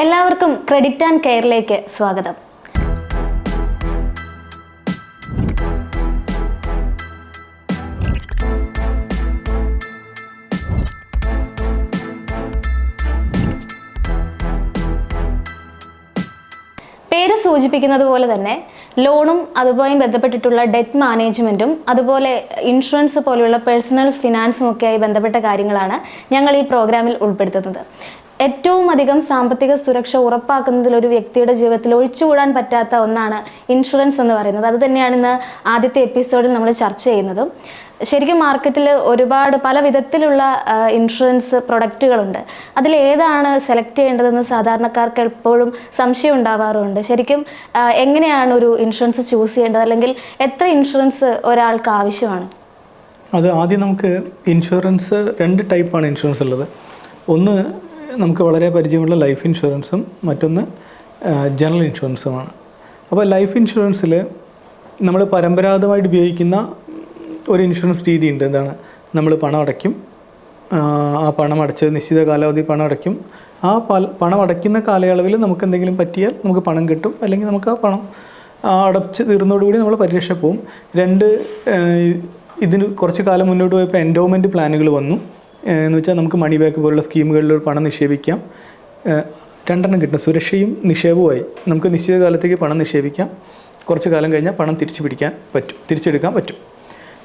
എല്ലാവർക്കും credit and കെയറിലേക്ക് സ്വാഗതം. പേര് സൂചിപ്പിക്കുന്നത് പോലെ തന്നെ ലോണും അതുമായി ബന്ധപ്പെട്ടിട്ടുള്ള ഡെറ്റ് മാനേജ്മെന്റും അതുപോലെ ഇൻഷുറൻസ് പോലെയുള്ള പേഴ്സണൽ ഫിനാൻസും ഒക്കെയായി ബന്ധപ്പെട്ട കാര്യങ്ങളാണ് ഞങ്ങൾ ഈ പ്രോഗ്രാമിൽ ഉൾപ്പെടുത്തുന്നത്. ഏറ്റവും അധികം സാമ്പത്തിക സുരക്ഷ ഉറപ്പാക്കുന്നതിൽ ഒരു വ്യക്തിയുടെ ജീവിതത്തിൽ ഒഴിച്ചുകൂടാൻ പറ്റാത്ത ഒന്നാണ് ഇൻഷുറൻസ് എന്ന് പറയുന്നത്. അത് തന്നെയാണ് ഇന്ന് ആദ്യത്തെ എപ്പിസോഡിൽ നമ്മൾ ചർച്ച ചെയ്യുന്നത്. ശരിക്കും മാർക്കറ്റിൽ ഒരുപാട് പല വിധത്തിലുള്ള ഇൻഷുറൻസ് പ്രൊഡക്റ്റുകളുണ്ട്. അതിൽ ഏതാണ് സെലക്ട് ചെയ്യേണ്ടതെന്ന് സാധാരണക്കാർക്ക് എപ്പോഴും സംശയം ഉണ്ടാവാറുണ്ട്. ശരിക്കും എങ്ങനെയാണ് ഒരു ഇൻഷുറൻസ് ചൂസ് ചെയ്യേണ്ടത്? അല്ലെങ്കിൽ എത്ര ഇൻഷുറൻസ് ഒരാൾക്ക് ആവശ്യമാണ്? അത് ആദ്യം നമുക്ക് ഇൻഷുറൻസ് രണ്ട് ടൈപ്പാണ് ഇൻഷുറൻസ് ഉള്ളത്. ഒന്ന് നമുക്ക് വളരെ പരിചയമുള്ള ലൈഫ് ഇൻഷുറൻസും മറ്റൊന്ന് ജനറൽ ഇൻഷുറൻസുമാണ് അപ്പോൾ ലൈഫ് ഇൻഷുറൻസിൽ നമ്മൾ പരമ്പരാഗതമായിട്ട് ഉപയോഗിക്കുന്ന ഒരു ഇൻഷുറൻസ് രീതി ഉണ്ട് എന്താണ്? നമ്മൾ പണം അടയ്ക്കും. ആ, പണം അടച്ച് നിശ്ചിത കാലാവധി പണം അടയ്ക്കും. ആ പണം അടയ്ക്കുന്ന കാലയളവിൽ നമുക്ക് എന്തെങ്കിലും പറ്റിയാൽ നമുക്ക് പണം കിട്ടും. അല്ലെങ്കിൽ നമുക്ക് ആ പണം അടച്ച് തീർന്നതോടുകൂടി നമ്മൾ പരിരക്ഷ പോവും. രണ്ട് ഇതിന് കുറച്ച് കാലം മുന്നോട്ട് പോയപ്പോൾ എൻഡോമെന്റ് പ്ലാനുകൾ വന്നു. എന്ന് വെച്ചാൽ നമുക്ക് മണി ബാക്ക് പോലുള്ള സ്കീമുകളിൽ പണം നിക്ഷേപിക്കാം. രണ്ടെണ്ണം കിട്ടും. സുരക്ഷയും നിക്ഷേപവുമായി. നമുക്ക് നിശ്ചിത കാലത്തേക്ക് പണം നിക്ഷേപിക്കാം. കുറച്ച് കാലം കഴിഞ്ഞാൽ പണം തിരിച്ചു പിടിക്കാൻ പറ്റും. തിരിച്ചെടുക്കാൻ പറ്റും.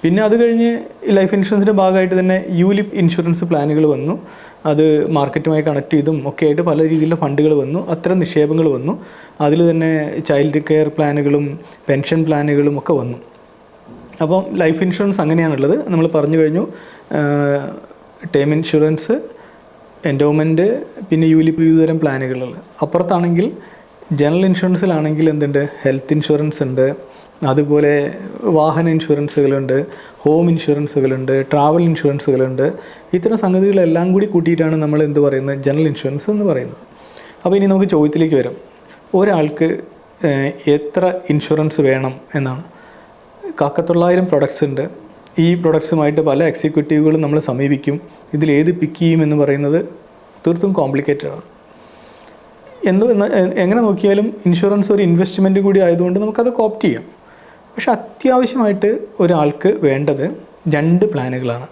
പിന്നെ അത് കഴിഞ്ഞ് ലൈഫ് ഇൻഷുറൻസിന്റെ ഭാഗമായിട്ട് തന്നെ യൂലിപ്പ് ഇൻഷുറൻസ് പ്ലാനുകൾ വന്നു. അത് മാർക്കറ്റുമായി കണക്ട് ചെയ്തും ഒക്കെ ആയിട്ട് പല രീതിയിലുള്ള ഫണ്ടുകൾ വന്നു. അത്തരം നിക്ഷേപങ്ങൾ വന്നു. അതിൽ തന്നെ ചൈൽഡ് കെയർ പ്ലാനുകളും പെൻഷൻ പ്ലാനുകളും ഒക്കെ വന്നു. അപ്പം ലൈഫ് ഇൻഷുറൻസ് അങ്ങനെയാണുള്ളത്. നമ്മൾ പറഞ്ഞു കഴിഞ്ഞു. ടേം ഇൻഷുറൻസ് എൻഡോമെന്റ് പിന്നെ യൂലിപ്പ് വിവിധതരം പ്ലാനുകളുള്ളത് അപ്പുറത്താണെങ്കിൽ ജനറൽ ഇൻഷുറൻസിലാണെങ്കിൽ എന്തുണ്ട്? ഹെൽത്ത് ഇൻഷുറൻസ് ഉണ്ട്. അതുപോലെ വാഹന ഇൻഷുറൻസുകളുണ്ട് ഹോം ഇൻഷുറൻസുകളുണ്ട് ട്രാവൽ ഇൻഷുറൻസുകളുണ്ട് ഇത്തരം സംഗതികളെല്ലാം കൂടി കൂട്ടിയിട്ടാണ് നമ്മൾ എന്ത് പറയുന്നത്? ജനറൽ ഇൻഷുറൻസ് എന്ന് പറയുന്നത്. അപ്പോൾ ഇനി നമുക്ക് ചോദ്യത്തിലേക്ക് വരും. ഒരാൾക്ക് എത്ര ഇൻഷുറൻസ് വേണം എന്നാണ്. കാക്കത്തൊള്ളായിരം പ്രൊഡക്ട്സ് ഉണ്ട്. ഈ പ്രൊഡക്ട്സുമായിട്ട് പല എക്സിക്യൂട്ടീവുകളും നമ്മൾ സമീപിക്കും. ഇതിൽ ഏത് പിക്ക് ചെയ്യും എന്ന് പറയുന്നത് തീർത്തും കോംപ്ലിക്കേറ്റഡ് ആണ്. എന്തോ എങ്ങനെ നോക്കിയാലും ഇൻഷുറൻസ് ഒരു ഇൻവെസ്റ്റ്മെന്റ് കൂടി ആയതുകൊണ്ട് നമുക്കത് കോപ്റ്റ് ചെയ്യാം. പക്ഷെ അത്യാവശ്യമായിട്ട് ഒരാൾക്ക് വേണ്ടത് രണ്ട് പ്ലാനുകളാണ്.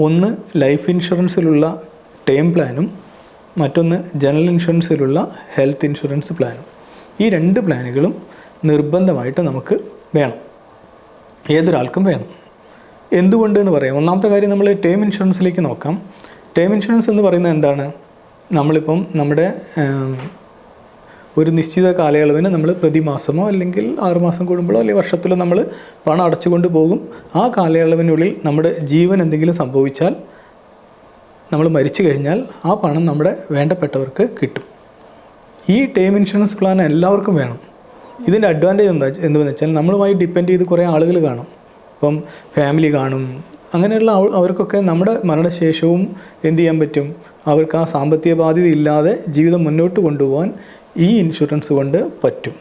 ഒന്ന് ലൈഫ് ഇൻഷുറൻസിലുള്ള ടേം പ്ലാനും മറ്റൊന്ന് ജനറൽ ഇൻഷുറൻസിലുള്ള ഹെൽത്ത് ഇൻഷുറൻസ് പ്ലാനും ഈ രണ്ട് പ്ലാനുകളും നിർബന്ധമായിട്ട് നമുക്ക് വേണം. ഏതൊരാൾക്കും വേണം. എന്തുകൊണ്ട് എന്ന് പറയാം. ഒന്നാമത്തെ കാര്യം നമ്മൾ ടേം ഇൻഷുറൻസിലേക്ക് നോക്കാം. ടേം ഇൻഷുറൻസ് എന്ന് പറയുന്നത് എന്താണ്? നമ്മളിപ്പം നമ്മുടെ ഒരു നിശ്ചിത കാലയളവിന് നമ്മൾ പ്രതിമാസമോ അല്ലെങ്കിൽ ആറുമാസം കൂടുമ്പോഴോ അല്ലെങ്കിൽ വർഷത്തിലോ നമ്മൾ പണം അടച്ചുകൊണ്ട് പോകും. ആ കാലയളവിനുള്ളിൽ നമ്മുടെ ജീവൻ എന്തെങ്കിലും സംഭവിച്ചാൽ നമ്മൾ മരിച്ചു കഴിഞ്ഞാൽ ആ പണം നമ്മുടെ വേണ്ടപ്പെട്ടവർക്ക് കിട്ടും. ഈ ടേം ഇൻഷുറൻസ് പ്ലാൻ എല്ലാവർക്കും വേണം. ഇതിന്റെ അഡ്വാന്റേജ് എന്താ എന്തെന്ന് വെച്ചാൽ നമ്മളുമായി ഡിപ്പെൻഡ് ചെയ്ത് കുറേ ആളുകൾ കാണും. ഇപ്പം ഫാമിലി കാണും. അങ്ങനെയുള്ള അവ- അവർക്കൊക്കെ നമ്മുടെ മരണശേഷവും എന്ത് ചെയ്യാൻ പറ്റും? അവർക്ക് ആ സാമ്പത്തിക ബാധ്യത ഇല്ലാതെ ജീവിതം മുന്നോട്ട് കൊണ്ടുപോകാൻ ഈ ഇൻഷുറൻസ് കൊണ്ട് പറ്റും.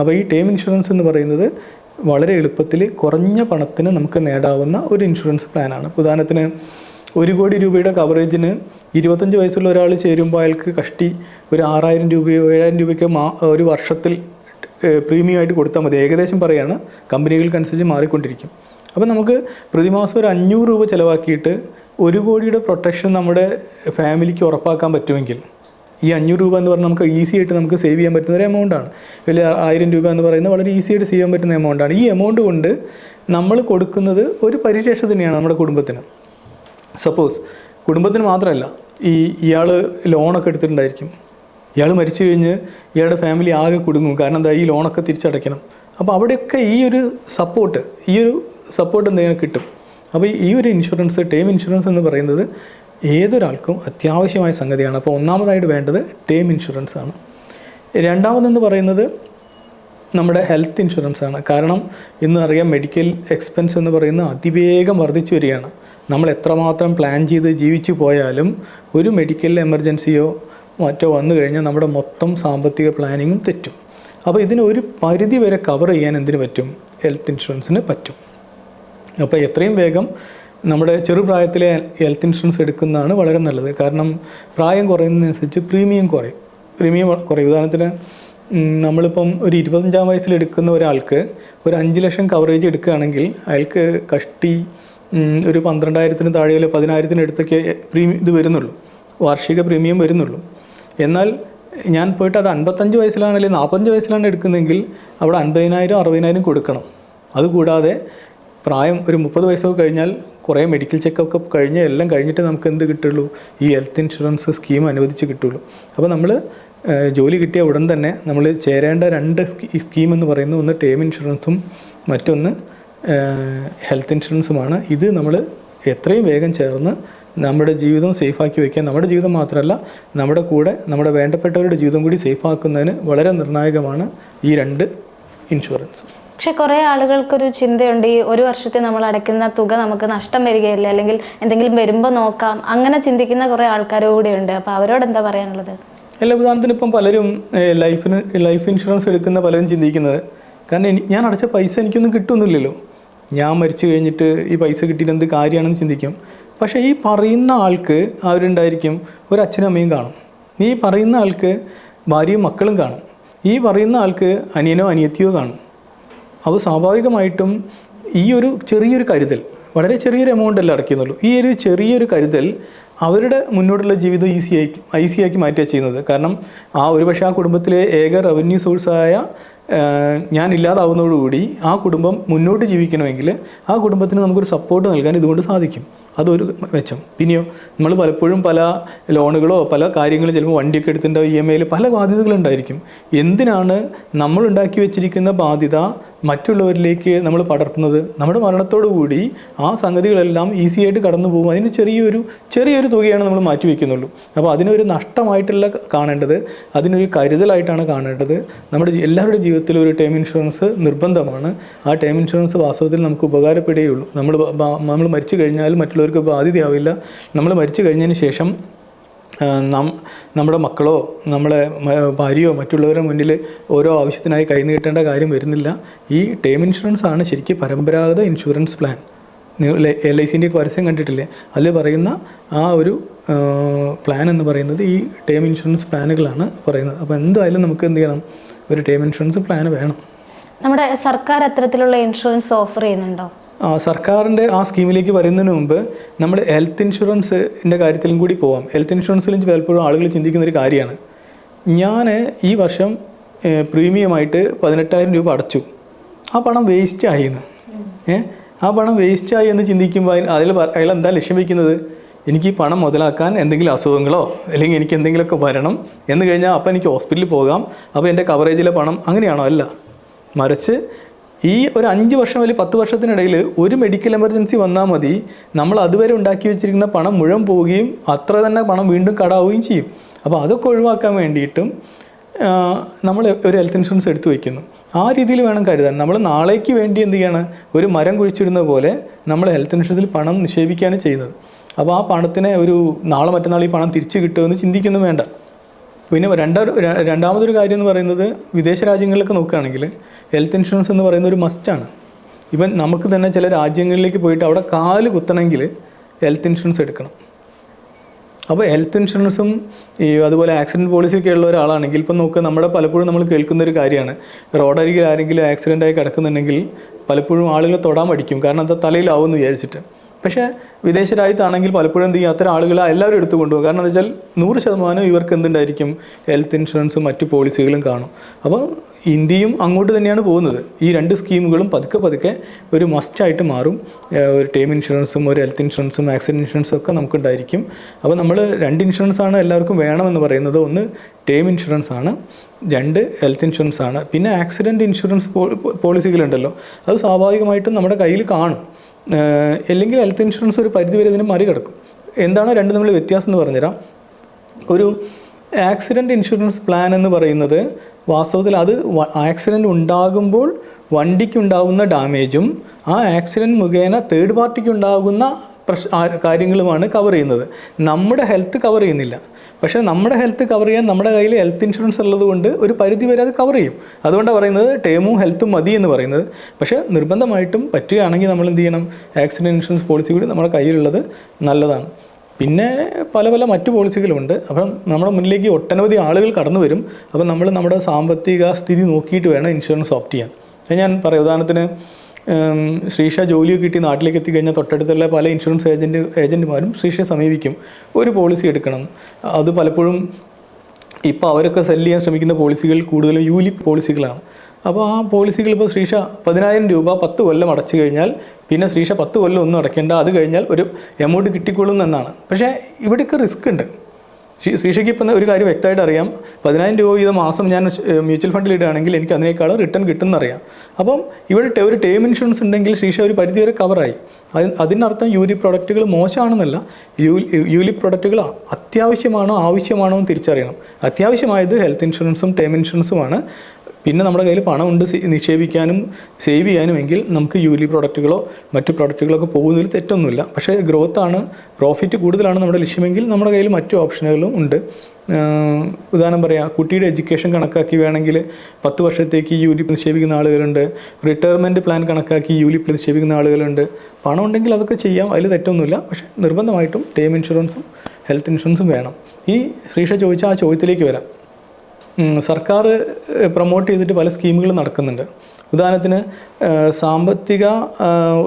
അപ്പോൾ ഈ ടേം ഇൻഷുറൻസ് എന്ന് പറയുന്നത് വളരെ എളുപ്പത്തിൽ കുറഞ്ഞ പണത്തിന് നമുക്ക് നേടാവുന്ന ഒരു ഇൻഷുറൻസ് പ്ലാനാണ് ഉദാഹരണത്തിന് ഒരു കോടി രൂപയുടെ കവറേജിന് ഇരുപത്തഞ്ച് വയസ്സുള്ള ഒരാൾ ചേരുമ്പോൾ അയാൾക്ക് കഷ്ടി ഒരു ആറായിരം രൂപയോ ഏഴായിരം രൂപയ്ക്കോ മാ ഒരു വർഷത്തിൽ പ്രീമിയമായിട്ട് കൊടുത്താൽ മതി. ഏകദേശം പറയുകയാണ് കമ്പനികൾക്കനുസരിച്ച് മാറിക്കൊണ്ടിരിക്കും. അപ്പോൾ നമുക്ക് പ്രതിമാസം ഒരു അഞ്ഞൂറ് രൂപ ചിലവാക്കിയിട്ട് ഒരു കോടിയുടെ പ്രൊട്ടക്ഷൻ നമ്മുടെ ഫാമിലിക്ക് ഉറപ്പാക്കാൻ പറ്റുമെങ്കിൽ ഈ അഞ്ഞൂറ് രൂപ എന്ന് പറഞ്ഞാൽ നമുക്ക് ഈസി ആയിട്ട് നമുക്ക് സേവ് ചെയ്യാൻ പറ്റുന്ന ഒരു എമൗണ്ടാണ് വലിയ ആയിരം രൂപ എന്ന് പറയുന്നത് വളരെ ഈസി ആയിട്ട് ചെയ്യാൻ പറ്റുന്ന എമൗണ്ടാണ് ഈ എമൗണ്ട് കൊണ്ട് നമ്മൾ കൊടുക്കുന്നത് ഒരു പരിരക്ഷ തന്നെയാണ് നമ്മുടെ കുടുംബത്തിന്. സപ്പോസ് കുടുംബത്തിന് മാത്രമല്ല ഈ ഇയാൾ ലോണൊക്കെ എടുത്തിട്ടുണ്ടായിരിക്കും. ഇയാൾ മരിച്ചു കഴിഞ്ഞ് ഇയാളുടെ ഫാമിലി ആകെ കുടുങ്ങും. കാരണം എന്താ ഈ ലോണൊക്കെ തിരിച്ചടയ്ക്കണം. അപ്പോൾ അവിടെയൊക്കെ ഈ ഒരു സപ്പോർട്ട് ഈ ഒരു സപ്പോർട്ട് എന്തെങ്കിലും കിട്ടും. അപ്പോൾ ഈ ഒരു ഇൻഷുറൻസ് ടേം ഇൻഷുറൻസ് എന്ന് പറയുന്നത് ഏതൊരാൾക്കും അത്യാവശ്യമായ സംഗതിയാണ്. അപ്പോൾ ഒന്നാമതായിട്ട് വേണ്ടത് ടേം ഇൻഷുറൻസ് ആണ്. രണ്ടാമതെന്ന് പറയുന്നത് നമ്മുടെ ഹെൽത്ത് ഇൻഷുറൻസ് ആണ്. കാരണം ഇന്ന് അറിയാം മെഡിക്കൽ എക്സ്പെൻസ് എന്ന് പറയുന്നത് അതിവേഗം വർദ്ധിച്ചു വരികയാണ്. നമ്മൾ എത്രമാത്രം പ്ലാൻ ചെയ്ത് ജീവിച്ചു പോയാലും ഒരു മെഡിക്കൽ എമർജൻസിയോ മറ്റോ വന്നു കഴിഞ്ഞാൽ നമ്മുടെ മൊത്തം സാമ്പത്തിക പ്ലാനിങ്ങും തെറ്റും. അപ്പോൾ ഇതിന് ഒരു പരിധി വരെ കവർ ചെയ്യാൻ എന്തിനു പറ്റും? ഹെൽത്ത് ഇൻഷുറൻസിന് പറ്റും. അപ്പോൾ എത്രയും വേഗം നമ്മുടെ ചെറുപ്രായത്തിലെ ഹെൽത്ത് ഇൻഷുറൻസ് എടുക്കുന്നതാണ് വളരെ നല്ലത്. കാരണം പ്രായം കുറയുന്നതിനനുസരിച്ച് പ്രീമിയം കുറയും. പ്രീമിയം കുറയും. ഉദാഹരണത്തിന് നമ്മളിപ്പം ഒരു ഇരുപത്തഞ്ചാം വയസ്സിൽ എടുക്കുന്ന ഒരാൾക്ക് ഒരു അഞ്ച് ലക്ഷം കവറേജ് എടുക്കുകയാണെങ്കിൽ അയാൾക്ക് കഷ്ടി ഒരു പന്ത്രണ്ടായിരത്തിന് താഴെ അല്ലെങ്കിൽ പതിനായിരത്തിന് അടുത്തൊക്കെ പ്രീമിയം ഇത് വരുന്നുള്ളൂ. വാർഷിക പ്രീമിയം വരുന്നുള്ളൂ. എന്നാൽ ഞാൻ പോയിട്ട് അത് അൻപത്തഞ്ച് വയസ്സിലാണ് അല്ലെങ്കിൽ നാൽപ്പത്തഞ്ച് വയസ്സിലാണ് എടുക്കുന്നതെങ്കിൽ അവിടെ അൻപതിനായിരം അറുപതിനായിരം കൊടുക്കണം. അതുകൂടാതെ പ്രായം ഒരു മുപ്പത് വയസ്സൊക്കെ കഴിഞ്ഞാൽ കുറേ മെഡിക്കൽ ചെക്കപ്പ് കഴിഞ്ഞ് എല്ലാം കഴിഞ്ഞിട്ട് നമുക്ക് എന്ത് കിട്ടുള്ളൂ? ഈ ഹെൽത്ത് ഇൻഷുറൻസ് സ്കീം അനുവദിച്ച് കിട്ടുള്ളൂ. അപ്പോൾ നമ്മൾ ജോലി കിട്ടിയ ഉടൻ തന്നെ നമ്മൾ ചേരേണ്ട രണ്ട് സ്കീം എന്ന് പറയുന്നത് ഒന്ന് ടേം ഇൻഷുറൻസും മറ്റൊന്ന് ഹെൽത്ത് ഇൻഷുറൻസുമാണ് ഇത് നമ്മൾ എത്രയും വേഗം ചേർന്ന് നമ്മുടെ ജീവിതം സേഫാക്കി വയ്ക്കുക നമ്മുടെ ജീവിതം മാത്രമല്ല നമ്മുടെ കൂടെ നമ്മുടെ വേണ്ടപ്പെട്ടവരുടെ ജീവിതം കൂടി സേഫാക്കുന്നതിന് വളരെ നിർണായകമാണ് ഈ രണ്ട് ഇൻഷുറൻസ് പക്ഷെ കുറേ ആളുകൾക്കൊരു ചിന്തയുണ്ട് ഈ ഒരു വർഷത്തെ നമ്മൾ അടയ്ക്കുന്ന തുക നമുക്ക് നഷ്ടം വരികയില്ല? അല്ലെങ്കിൽ എന്തെങ്കിലും വരുമ്പോൾ നോക്കാം. അങ്ങനെ ചിന്തിക്കുന്ന കുറേ ആൾക്കാർ ഉണ്ട് അപ്പോൾ അവരോട് എന്താ പറയാനുള്ളത്? എല്ലാ ഉദാഹരണത്തിന് ഇപ്പം പലരും ലൈഫിന് ലൈഫ് ഇൻഷുറൻസ് എടുക്കുന്ന പലരും ചിന്തിക്കുന്നത് കാരണം ഞാൻ അടച്ച പൈസ എനിക്കൊന്നും കിട്ടുന്നില്ലല്ലോ. ഞാൻ മരിച്ചു കഴിഞ്ഞിട്ട് ഈ പൈസ കിട്ടിയിട്ട് എന്ത് കാര്യമാണെന്ന് ചിന്തിക്കും. പക്ഷേ ഈ പറയുന്ന ആൾക്ക് അവരുണ്ടായിരിക്കും ഒരു അച്ഛനും അമ്മയും കാണും. ഈ പറയുന്ന ആൾക്ക് ഭാര്യയും മക്കളും കാണും. ഈ പറയുന്ന ആൾക്ക് അനിയനോ അനിയത്തിയോ കാണും. അപ്പോൾ സ്വാഭാവികമായിട്ടും ഈ ഒരു ചെറിയൊരു കരുതൽ വളരെ ചെറിയൊരു എമൗണ്ട് അല്ല അടയ്ക്കുന്നുള്ളൂ. ഈ ഒരു ചെറിയൊരു കരുതൽ അവരുടെ മുന്നോട്ടുള്ള ജീവിതം ഈസി ആക്കി ഈസി ആക്കി മാറ്റുക ചെയ്യുന്നത്. കാരണം ആ ഒരു പക്ഷേ ആ കുടുംബത്തിലെ ഏക റവന്യൂ സോഴ്സായ ഞാൻ ഇല്ലാതാവുന്നതോടുകൂടി ആ കുടുംബം മുന്നോട്ട് ജീവിക്കണമെങ്കിൽ ആ കുടുംബത്തിന് നമുക്കൊരു സപ്പോർട്ട് നൽകാൻ ഇതുകൊണ്ട് സാധിക്കും. അതൊരു മെച്ചം. പിന്നെയോ നമ്മൾ പലപ്പോഴും പല ലോണുകളോ പല കാര്യങ്ങളും ചിലപ്പോൾ വണ്ടിയൊക്കെ എടുത്തിട്ടുണ്ടാവും ഇ എം ഐയിൽ പല ബാധ്യതകളുണ്ടായിരിക്കും എന്തിനാണ് നമ്മളുണ്ടാക്കി വെച്ചിരിക്കുന്ന ബാധ്യത മറ്റുള്ളവരിലേക്ക് നമ്മൾ പടർത്തുന്നത് നമ്മുടെ മരണത്തോടു കൂടി ആ സംഗതികളെല്ലാം ഈസി ആയിട്ട് കടന്നു പോകും. അതിന് ചെറിയൊരു ചെറിയൊരു തുകയാണ് നമ്മൾ മാറ്റി വയ്ക്കുന്നുള്ളൂ. അപ്പോൾ അതിനൊരു നഷ്ടമായിട്ടല്ല കാണേണ്ടത് അതിനൊരു കരുതലായിട്ടാണ് കാണേണ്ടത്. നമ്മുടെ എല്ലാവരുടെ ജീവിതത്തിലും ഒരു ടേം ഇൻഷുറൻസ് നിർബന്ധമാണ്. ആ ടേം ഇൻഷുറൻസ് വാസ്തവത്തിൽ നമുക്ക് ഉപകാരപ്പെടുകയുള്ളൂ. നമ്മൾ നമ്മൾ മരിച്ചു കഴിഞ്ഞാൽ മറ്റുള്ളവർക്ക് ബാധ്യതയാവില്ല. നമ്മൾ മരിച്ചു കഴിഞ്ഞതിന് ശേഷം നം നമ്മുടെ മക്കളോ നമ്മളെ ഭാര്യയോ മറ്റുള്ളവരുടെ മുന്നിൽ ഓരോ ആവശ്യത്തിനായി കൈ നീട്ടേണ്ട കാര്യം വരുന്നില്ല. ഈ ടേം ഇൻഷുറൻസ് ആണ് ശരിക്കും പരമ്പരാഗത ഇൻഷുറൻസ് പ്ലാൻ. നിങ്ങൾ എൽ ഐ സിന്റെ പരസ്യം കണ്ടിട്ടില്ലേ? അതിൽ പറയുന്ന ആ ഒരു പ്ലാൻ എന്ന് പറയുന്നത് ഈ ടേം ഇൻഷുറൻസ് പ്ലാനുകളാണ് പറയുന്നത്. അപ്പോൾ എന്തായാലും നമുക്ക് എന്ത് ചെയ്യണം? ഒരു ടേം ഇൻഷുറൻസ് പ്ലാൻ വേണം. നമ്മുടെ സർക്കാർ അത്തരത്തിലുള്ള ഇൻഷുറൻസ് ഓഫർ ചെയ്യുന്നുണ്ടോ? സർക്കാരിന്റെ ആ സ്കീമിലേക്ക് വരുന്നതിന് മുമ്പ് നമ്മൾ ഹെൽത്ത് ഇൻഷുറൻസിന്റെ കാര്യത്തിലും കൂടി പോവാം. ഹെൽത്ത് ഇൻഷുറൻസിലും പലപ്പോഴും ആളുകൾ ചിന്തിക്കുന്ന ഒരു കാര്യമാണ്. ഞാൻ ഈ വർഷം പ്രീമിയമായിട്ട് പതിനെട്ടായിരം രൂപ അടച്ചു. ആ പണം വേസ്റ്റ് ആയിന്ന് ഏ ആ പണം വേസ്റ്റ് ആയി എന്ന് ചിന്തിക്കുമ്പോൾ അതിൽ- അയാൾ എന്താ ലക്ഷ്യം വയ്ക്കുന്നത് എനിക്ക് ഈ പണം മുതലാക്കാൻ എന്തെങ്കിലും അസുഖങ്ങളോ അല്ലെങ്കിൽ എനിക്ക് എന്തെങ്കിലുമൊക്കെ വരണം എന്ന് കഴിഞ്ഞാൽ അപ്പം എനിക്ക് ഹോസ്പിറ്റലിൽ പോകാം. അപ്പോൾ എന്റെ കവറേജിലെ പണം അങ്ങനെയാണോ? അല്ല. മറിച്ച് ഈ ഒരു അഞ്ച് വർഷം അല്ലെങ്കിൽ പത്ത് വർഷത്തിനിടയിൽ ഒരു മെഡിക്കൽ എമർജൻസി വന്നാൽ മതി. നമ്മൾ അതുവരെ ഉണ്ടാക്കി വെച്ചിരിക്കുന്ന പണം മുഴുവൻ പോവുകയും അത്ര തന്നെ പണം വീണ്ടും കടാവുകയും ചെയ്യും. അപ്പോൾ അതൊക്കെ ഒഴിവാക്കാൻ വേണ്ടിയിട്ടും നമ്മൾ ഒരു ഹെൽത്ത് ഇൻഷുറൻസ് എടുത്തു വയ്ക്കുന്നു ആ രീതിയിൽ വേണം കരുതാൻ. നമ്മൾ നാളേക്ക് വേണ്ടി എന്ത് ചെയ്യാണ്? ഒരു മരം കുഴിച്ചിടുന്ന പോലെ നമ്മൾ ഹെൽത്ത് ഇൻഷുറൻസിൽ പണം നിക്ഷേപിക്കുകയാണ് ചെയ്യുന്നത്. അപ്പോൾ ആ പണത്തിനെ ഒരു നാളെ മറ്റന്നാൾ ഈ പണം തിരിച്ചു കിട്ടുമെന്ന് ചിന്തിക്കുന്നു വേണ്ട. പിന്നെ രണ്ടാ രണ്ടാമതൊരു കാര്യം എന്ന് പറയുന്നത് വിദേശ രാജ്യങ്ങളിലൊക്കെ നോക്കുകയാണെങ്കിൽ ഹെൽത്ത് ഇൻഷുറൻസ് എന്ന് പറയുന്ന ഒരു മസ്റ്റാണ് ഇവൻ നമുക്ക് തന്നെ ചില രാജ്യങ്ങളിലേക്ക് പോയിട്ട് അവിടെ കാൽ കുത്തണമെങ്കിൽ ഹെൽത്ത് ഇൻഷുറൻസ് എടുക്കണം. അപ്പോൾ ഹെൽത്ത് ഇൻഷുറൻസും ഈ അതുപോലെ ആക്സിഡന്റ് പോളിസിയൊക്കെ ഉള്ള ഒരാളാണെങ്കിൽ ഇപ്പം നോക്കുക നമ്മുടെ പലപ്പോഴും നമ്മൾ കേൾക്കുന്ന ഒരു കാര്യമാണ്. റോഡരികിൽ ആരെങ്കിലും ആക്സിഡന്റ് ആയി കിടക്കുന്നുണ്ടെങ്കിൽ പലപ്പോഴും ആളുകൾ തൊടാൻ മടിക്കും. കാരണം അത് തലയിലാവും എന്ന് വിചാരിച്ചിട്ട്. പക്ഷേ വിദേശ രാജ്യത്താണെങ്കിൽ പലപ്പോഴും എന്ത് ചെയ്യും? അത്തരം ആളുകളെ എല്ലാവരും എടുത്തു കൊണ്ടുപോകും. കാരണം എന്താ വെച്ചാൽ നൂറ് ശതമാനം ഇവർക്ക് എന്തുണ്ടായിരിക്കും? ഹെൽത്ത് ഇൻഷുറൻസും മറ്റു പോളിസികളും കാണും. അപ്പോൾ ഇന്ത്യയും അങ്ങോട്ട് തന്നെയാണ് പോകുന്നത്. ഈ രണ്ട് സ്കീമുകളും പതുക്കെ പതുക്കെ ഒരു മസ്റ്റായിട്ട് മാറും. ഒരു ടേം ഇൻഷുറൻസും ഒരു ഹെൽത്ത് ഇൻഷുറൻസും ആക്സിഡന്റ് ഇൻഷുറൻസും ഒക്കെ നമുക്കുണ്ടായിരിക്കും. അപ്പോൾ നമ്മൾ രണ്ട് ഇൻഷുറൻസ് ആണ് എല്ലാവർക്കും വേണമെന്ന് പറയുന്നത്. ഒന്ന് ടേം ഇൻഷുറൻസ് ആണ് രണ്ട് ഹെൽത്ത് ഇൻഷുറൻസ് ആണ്. പിന്നെ ആക്സിഡന്റ് ഇൻഷുറൻസ് പോളിസികളുണ്ടല്ലോ അത് സ്വാഭാവികമായിട്ടും നമ്മുടെ കയ്യിൽ കാണും. അല്ലെങ്കിൽ ഹെൽത്ത് ഇൻഷുറൻസ് ഒരു പരിധിവരെ ഇതിനെ മറികടക്കും. എന്താണ് രണ്ട് തമ്മിൽ വ്യത്യാസം എന്ന് പറഞ്ഞുതരാം. ഒരു ആക്സിഡന്റ് ഇൻഷുറൻസ് പ്ലാൻ എന്ന് പറയുന്നത് വാസ്തവത്തിൽ അത് ആക്സിഡന്റ് ഉണ്ടാകുമ്പോൾ വണ്ടിക്കുണ്ടാകുന്ന ഡാമേജും ആ ആക്സിഡന്റ് മുഖേന തേർഡ് പാർട്ടിക്ക് ഉണ്ടാകുന്ന പ്രശ് കാര്യങ്ങളുമാണ് കവർ ചെയ്യുന്നത്. നമ്മുടെ ഹെൽത്ത് കവർ ചെയ്യുന്നില്ല. പക്ഷേ നമ്മുടെ ഹെൽത്ത് കവർ ചെയ്യാൻ നമ്മുടെ കയ്യിൽ ഹെൽത്ത് ഇൻഷുറൻസ് ഉള്ളതുകൊണ്ട് ഒരു പരിധി വരെ അത് കവർ ചെയ്യും. അതുകൊണ്ടാണ് പറയുന്നത് ടേമും ഹെൽത്തും മതി എന്ന് പറയുന്നത്. പക്ഷേ നിർബന്ധമായിട്ടും പറ്റുകയാണെങ്കിൽ നമ്മൾ എന്ത് ചെയ്യണം? ആക്സിഡന്റ് ഇൻഷുറൻസ് പോളിസി കൂടി നമ്മുടെ കയ്യിലുള്ളത് നല്ലതാണ്. പിന്നെ പല പല മറ്റു പോളിസികളുമുണ്ട് അപ്പം നമ്മുടെ മുന്നിലേക്ക് ഒട്ടനവധി ആളുകൾ കടന്നു വരും. അപ്പം നമ്മൾ നമ്മുടെ സാമ്പത്തിക സ്ഥിതി നോക്കിയിട്ട് വേണം ഇൻഷുറൻസ് ഓപ്റ്റ് ചെയ്യാൻ. ഞാൻ പറയാം. ഉദാഹരണത്തിന് ശ്രീഷ ജോലിയൊക്കെ കിട്ടി നാട്ടിലേക്ക് എത്തിക്കഴിഞ്ഞാൽ തൊട്ടടുത്തുള്ള പല ഇൻഷുറൻസ് ഏജന്റ് ഏജന്റുമാരും ശ്രീഷയെ സമീപിക്കും. ഒരു പോളിസി എടുക്കണം. അത് പലപ്പോഴും ഇപ്പോൾ അവരൊക്കെ സെൽ ചെയ്യാൻ ശ്രമിക്കുന്ന പോളിസികൾ കൂടുതലും യൂലിപ് പോളിസികളാണ് അപ്പോൾ ആ പോളിസികൾ ഇപ്പോൾ ശ്രീഷ പതിനായിരം രൂപ പത്ത് കൊല്ലം അടച്ചു കഴിഞ്ഞാൽ പിന്നെ ശ്രീഷ പത്ത് കൊല്ലം ഒന്നും അടയ്ക്കേണ്ട. അത് കഴിഞ്ഞാൽ ഒരു എമൗണ്ട് കിട്ടിക്കൊള്ളും എന്നാണ്. പക്ഷേ ഇവിടെയൊക്കെ റിസ്ക് ഉണ്ട്. ശ്രീ- ശ്രീഷയ്ക്ക് ഇപ്പം ഒരു കാര്യം വ്യക്തമായിട്ട് അറിയാം. പതിനായിരം രൂപ വീതം മാസം ഞാൻ മ്യൂച്വൽ ഫണ്ടിൽ ഇടുകയാണെങ്കിൽ എനിക്ക് അതിനേക്കാളും റിട്ടേൺ കിട്ടുമെന്നറിയാം അപ്പം ഇവിടെ ഒരു ടേം ഇൻഷുറൻസ് ഉണ്ടെങ്കിൽ ശ്രീഷ ഒരു പരിധിവരെ കവറായി അതിന് അതിനർത്ഥം യൂലി പ്രൊഡക്റ്റുകൾ മോശമാണെന്നല്ല. യൂലി പ്രൊഡക്റ്റുകൾ അത്യാവശ്യമാണോ ആവശ്യമാണോ എന്ന് തിരിച്ചറിയണം. അത്യാവശ്യമായത് ഹെൽത്ത് ഇൻഷുറൻസും ടേം ഇൻഷുറൻസുമാണ് പിന്നെ നമ്മുടെ കയ്യിൽ പണമുണ്ട് നിക്ഷേപിക്കാനും സേവ് ചെയ്യാനുമെങ്കിൽ നമുക്ക് യൂലി പ്രോഡക്റ്റുകളോ മറ്റു പ്രോഡക്റ്റുകളൊക്കെ പോകുന്നതിൽ തെറ്റൊന്നുമില്ല. പക്ഷേ ഗ്രോത്താണ് പ്രോഫിറ്റ് കൂടുതലാണ് നമ്മുടെ ലക്ഷ്യമെങ്കിൽ നമ്മുടെ കയ്യിൽ മറ്റു ഓപ്ഷനുകളും ഉണ്ട്. ഉദാഹരണം പറയാം. കുട്ടിയുടെ എഡ്യൂക്കേഷൻ കണക്കാക്കി വേണമെങ്കിൽ പത്ത് വർഷത്തേക്ക് യൂലിപ്പ് നിക്ഷേപിക്കുന്ന ആളുകളുണ്ട്. റിട്ടയർമെന്റ് പ്ലാൻ കണക്കാക്കി യൂലിപ്പ് നിക്ഷേപിക്കുന്ന ആളുകളുണ്ട്. പണം ഉണ്ടെങ്കിൽ അതൊക്കെ ചെയ്യാം. അതിൽ തെറ്റൊന്നുമില്ല. പക്ഷേ നിർബന്ധമായിട്ടും ടേം ഇൻഷുറൻസും ഹെൽത്ത് ഇൻഷുറൻസും വേണം. ഈ ശ്രീഷ ചോദിച്ച ആ ചോദ്യത്തിലേക്ക് വരാം. സർക്കാർ പ്രൊമോട്ട് ചെയ്തിട്ട് പല സ്കീമുകളും നടക്കുന്നുണ്ട്. ഉദാഹരണത്തിന് സാമ്പത്തിക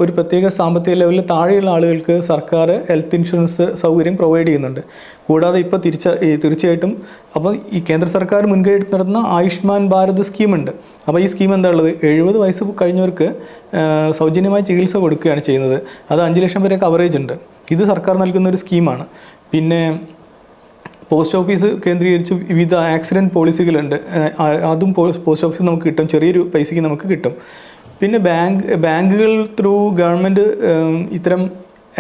ഒരു പ്രത്യേക സാമ്പത്തിക ലെവലിൽ താഴെയുള്ള ആളുകൾക്ക് സർക്കാർ ഹെൽത്ത് ഇൻഷുറൻസ് സൗകര്യം പ്രൊവൈഡ് ചെയ്യുന്നുണ്ട്. കൂടാതെ ഇപ്പോൾ തിരിച്ച തീർച്ചയായിട്ടും അപ്പോൾ ഈ കേന്ദ്ര സർക്കാർ മുൻകൈ എടുത്ത് നടത്തുന്ന ആയുഷ്മാൻ ഭാരത് സ്കീമുണ്ട്. അപ്പോൾ ഈ സ്കീം എന്താ ഉള്ളത്? എഴുപത് വയസ്സ് കഴിഞ്ഞവർക്ക് സൗജന്യമായി ചികിത്സ കൊടുക്കുകയാണ് ചെയ്യുന്നത്. അത് അഞ്ച് ലക്ഷം വരെ കവറേജ് ഉണ്ട്. ഇത് സർക്കാർ നൽകുന്ന ഒരു സ്കീമാണ്. പിന്നെ പോസ്റ്റ് ഓഫീസ് കേന്ദ്രീകരിച്ച് വിവിധ ആക്സിഡന്റ് പോളിസികളുണ്ട്. അതും പോസ്റ്റ് ഓഫീസ് നമുക്ക് കിട്ടും. ചെറിയൊരു പൈസയ്ക്ക് നമുക്ക് കിട്ടും. പിന്നെ ബാങ്ക് ബാങ്കുകൾ ത്രൂ ഗവൺമെന്റ് ഇത്തരം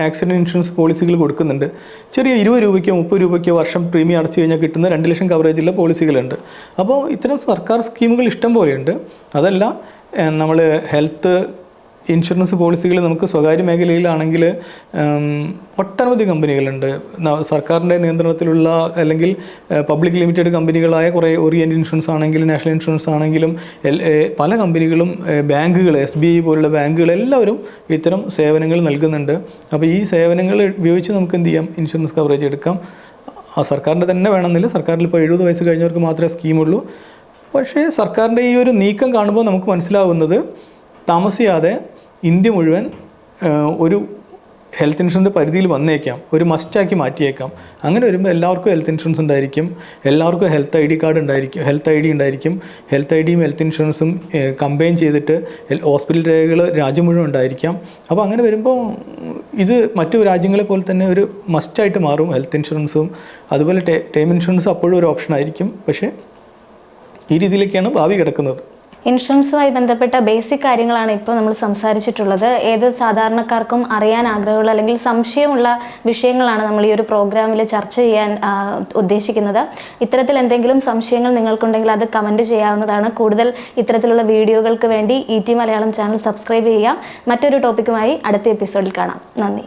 ആക്സിഡന്റ് ഇൻഷുറൻസ് പോളിസികൾ കൊടുക്കുന്നുണ്ട്. ചെറിയ ഇരുപത് രൂപയ്ക്കോ മുപ്പത് രൂപയ്ക്കോ വർഷം പ്രീമിയം അടച്ചു കഴിഞ്ഞാൽ കിട്ടുന്ന രണ്ട് ലക്ഷം കവറേജുള്ള പോളിസികളുണ്ട്. അപ്പോൾ ഇത്തരം സർക്കാർ സ്കീമുകൾ ഇഷ്ടം പോലെയുണ്ട്. അതല്ല നമ്മൾ ഹെൽത്ത് ഇൻഷുറൻസ് പോളിസികൾ നമുക്ക് സ്വകാര്യ മേഖലയിലാണെങ്കിൽ ഒട്ടനവധി കമ്പനികളുണ്ട്. സർക്കാരിന്റെ നിയന്ത്രണത്തിലുള്ള അല്ലെങ്കിൽ പബ്ലിക് ലിമിറ്റഡ് കമ്പനികളായ കുറേ ഓറിയന്റ് ഇൻഷുറൻസ് ആണെങ്കിലും നാഷണൽ ഇൻഷുറൻസ് ആണെങ്കിലും പല കമ്പനികളും ബാങ്കുകൾ എസ് ബി ഐ പോലുള്ള ബാങ്കുകൾ എല്ലാവരും ഇത്തരം സേവനങ്ങൾ നൽകുന്നുണ്ട്. അപ്പോൾ ഈ സേവനങ്ങൾ ഉപയോഗിച്ച് നമുക്ക് എന്ത് ചെയ്യാം? ഇൻഷുറൻസ് കവറേജ് എടുക്കാം. ആ സർക്കാരിന്റെ തന്നെ വേണമെന്നില്ല. സർക്കാരിൽ ഇപ്പോൾ എഴുപത് വയസ്സ് കഴിഞ്ഞവർക്ക് മാത്രമേ സ്കീമുള്ളൂ. പക്ഷേ സർക്കാരിന്റെ ഈ ഒരു നീക്കം കാണുമ്പോൾ നമുക്ക് മനസ്സിലാവുന്നത് താമസിയാതെ ഇന്ത്യ മുഴുവൻ ഒരു ഹെൽത്ത് ഇൻഷുറൻസിന്റെ പരിധിയിൽ വന്നേക്കാം ഒരു മസ്റ്റാക്കി മാറ്റിയേക്കാം. അങ്ങനെ വരുമ്പോൾ എല്ലാവർക്കും ഹെൽത്ത് ഇൻഷുറൻസ് ഉണ്ടായിരിക്കും എല്ലാവർക്കും ഹെൽത്ത് ഐ ഡി കാർഡ് ഉണ്ടായിരിക്കും ഹെൽത്ത് ഐ ഡി ഉണ്ടായിരിക്കും ഹെൽത്ത് ഐ ഡിയും ഹെൽത്ത് ഇൻഷുറൻസും കമ്പൈൻ ചെയ്തിട്ട് ഹോസ്പിറ്റൽ രേഖകൾ രാജ്യം മുഴുവൻ ഉണ്ടായിരിക്കാം. അപ്പോൾ അങ്ങനെ വരുമ്പോൾ ഇത് മറ്റു രാജ്യങ്ങളെ പോലെ തന്നെ ഒരു മസ്റ്റായിട്ട് മാറും ഹെൽത്ത് ഇൻഷുറൻസും അതുപോലെ ടേം ഇൻഷുറൻസ് അപ്പോഴും ഒരു ഓപ്ഷൻ ആയിരിക്കും. പക്ഷേ ഈ രീതിയിലേക്കാണ് ഭാവി കിടക്കുന്നത്. ഇൻഷുറൻസുമായി ബന്ധപ്പെട്ട ബേസിക് കാര്യങ്ങളാണ് ഇപ്പോൾ നമ്മൾ സംസാരിച്ചിട്ടുള്ളത്. ഏത് സാധാരണക്കാർക്കും അറിയാൻ ആഗ്രഹമുള്ള അല്ലെങ്കിൽ സംശയമുള്ള വിഷയങ്ങളാണ് നമ്മൾ ഈ ഒരു പ്രോഗ്രാമിൽ ചർച്ച ചെയ്യാൻ ഉദ്ദേശിക്കുന്നത്. ഇത്തരത്തിൽ എന്തെങ്കിലും സംശയങ്ങൾ നിങ്ങൾക്കുണ്ടെങ്കിൽ അത് കമന്റ് ചെയ്യാവുന്നതാണ്. കൂടുതൽ ഇത്തരത്തിലുള്ള വീഡിയോകൾക്ക് വേണ്ടി E T Malayalam channel subscribe ചെയ്യുക. മറ്റൊരു ടോപ്പിക്കുമായി അടുത്ത എപ്പിസോഡിൽ കാണാം. നന്ദി.